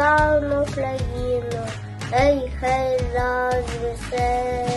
славну країну, гей, хай розвеселя